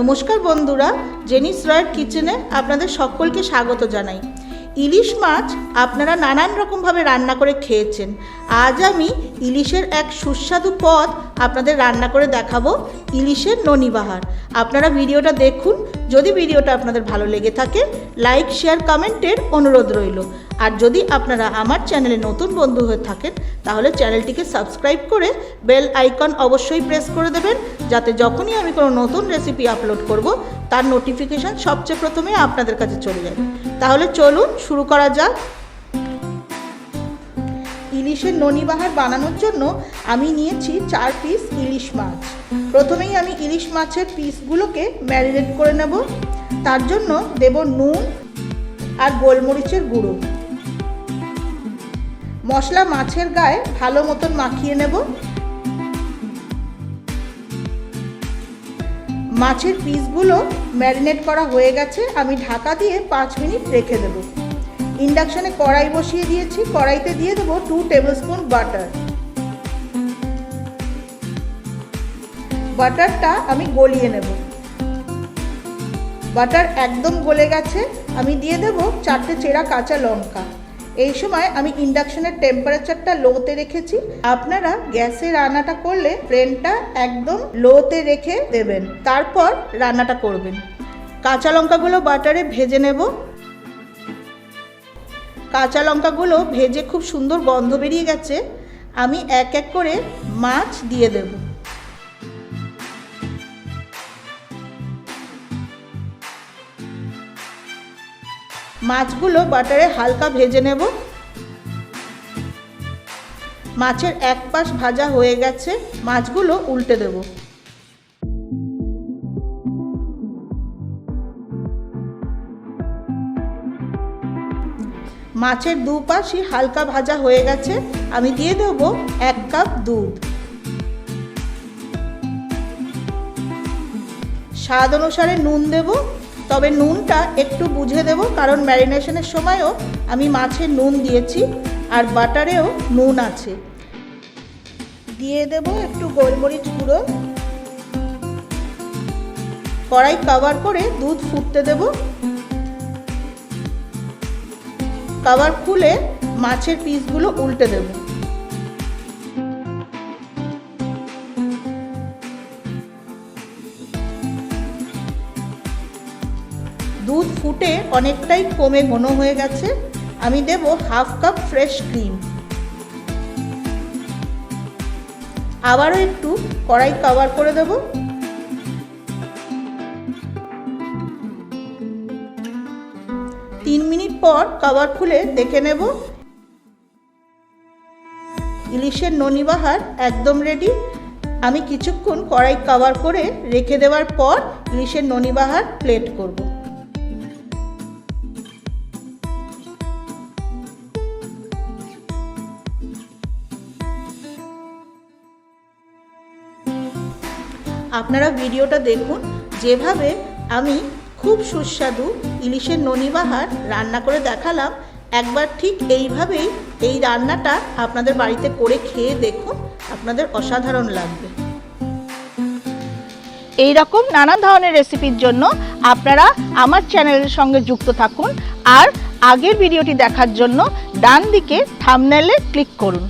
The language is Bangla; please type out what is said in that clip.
নমস্কার বন্ধুরা, জেনিস রয়ের কিচেনে আপনাদের সকলকে স্বাগত জানাই। ইলিশ মাছ আপনারা নানান রকমভাবে রান্না করে খেয়েছেন। আজ আমি ইলিশের এক সুস্বাদু পদ আপনাদের রান্না করে দেখাবো, ইলিশের ননিবাহার। আপনারা ভিডিওটা দেখুন যদি ভিডিওটা আপনাদের ভালো লেগে থাকে লাইক শেয়ার কমেন্টের অনুরোধ রইল। আর যদি আপনারা আমার চ্যানেলে নতুন বন্ধু হয়ে থাকেন, তাহলে চ্যানেলটিকে সাবস্ক্রাইব করে বেল আইকন অবশ্যই প্রেস করে দেবেন, যাতে যখনই আমি কোনো নতুন রেসিপি আপলোড করব, তার নোটিফিকেশান সবচেয়ে প্রথমে আপনাদের কাছে চলে যায়। তাহলে চলুন শুরু করা যাক। ইলিশের ননিবাহার বানানোর জন্য আমি নিয়েছি চার পিস ইলিশ মাছ। প্রথমেই আমি ইলিশ মাছের পিসগুলোকে ম্যারিনেট করে নেব। তার জন্য দেব নুন আর গোলমরিচের গুঁড়ো। মশলা মাছের গায়ে ভালো মতন মাখিয়ে নেব। মাছের পিসগুলো ম্যারিনেট করা হয়ে গেছে। আমি ঢাকা দিয়ে পাঁচ মিনিট রেখে দেবো। ইন্ডাকশনে কড়াই বসিয়ে দিয়েছি, কড়াইতে দিয়ে দেবো টু টেবিল স্পুন বাটার বাটারটা আমি গলিয়ে নেব। বাটার একদম গলে গেছে, আমি দিয়ে দেব চারটে চেরা কাঁচা লঙ্কা। এই সময় আমি ইন্ডাকশনের টেম্পারেচারটা লোতে রেখেছি। আপনারা গ্যাসে রান্নাটা করলে ফ্লেমটা একদম লোতে রেখে দেবেন। তারপর রান্নাটা করবেন। কাঁচা লঙ্কাগুলো বাটারে ভেজে নেব। কাঁচা লঙ্কাগুলো ভেজে খুব সুন্দর গন্ধ বেরিয়ে গেছে, আমি এক এক করে মাছ দিয়ে দেব। মাছগুলো বাটারে হালকা ভেজে নেব। মাছের এক পাশ ভাজা হয়ে গেছে, মাছগুলো উল্টে দেবো। মাছের দুপাশই হালকা ভাজা হয়ে গেছে, আমি দিয়ে দেব এক কাপ দুধ। স্বাদ অনুসারে নুন দেব, তবে নুনটা একটু বুঝে দেব, কারণ ম্যারিনেশনের সময়ও আমি মাছের নুন দিয়েছি, আর বাটারেও নুন আছে। দিয়ে দেব একটু গোলমরিচ গুঁড়ো। কড়াই কভার করে দুধ ফুটতে দেবো। কভার খুলে মাছের পিসগুলো উল্টে দেব। দুধ ফুটে অনেকটাই কমে ঘন হয়ে গেছে। আমি দেব হাফ কাপ ফ্রেশ ক্রিম আবারও একটু কড়াই কভার করে দেবো। পর কভার খুলে দেখে নেব। ইলিশের ননিবাহার একদম রেডি আমি কিছুক্ষণ কড়াই কভার করে রেখে দেওয়ার পর ইলিশের ননিবাহার প্লেট করব। আপনারা ভিডিওটা দেখুন। যেভাবে আমি খুব সুস্বাদু। ইলিশের ননিবাহার রান্না করে দেখালাম। একবার ঠিক এইভাবেই এই রান্নাটা আপনাদের বাড়িতে করে খেয়ে দেখুন, আপনাদের অসাধারণ লাগবে। এই রকম নানা ধরনের রেসিপির জন্য আপনারা আমার চ্যানেলের সঙ্গে যুক্ত থাকুন। আর আগের ভিডিওটি দেখার জন্য ডান দিকে থামনেলে ক্লিক করুন।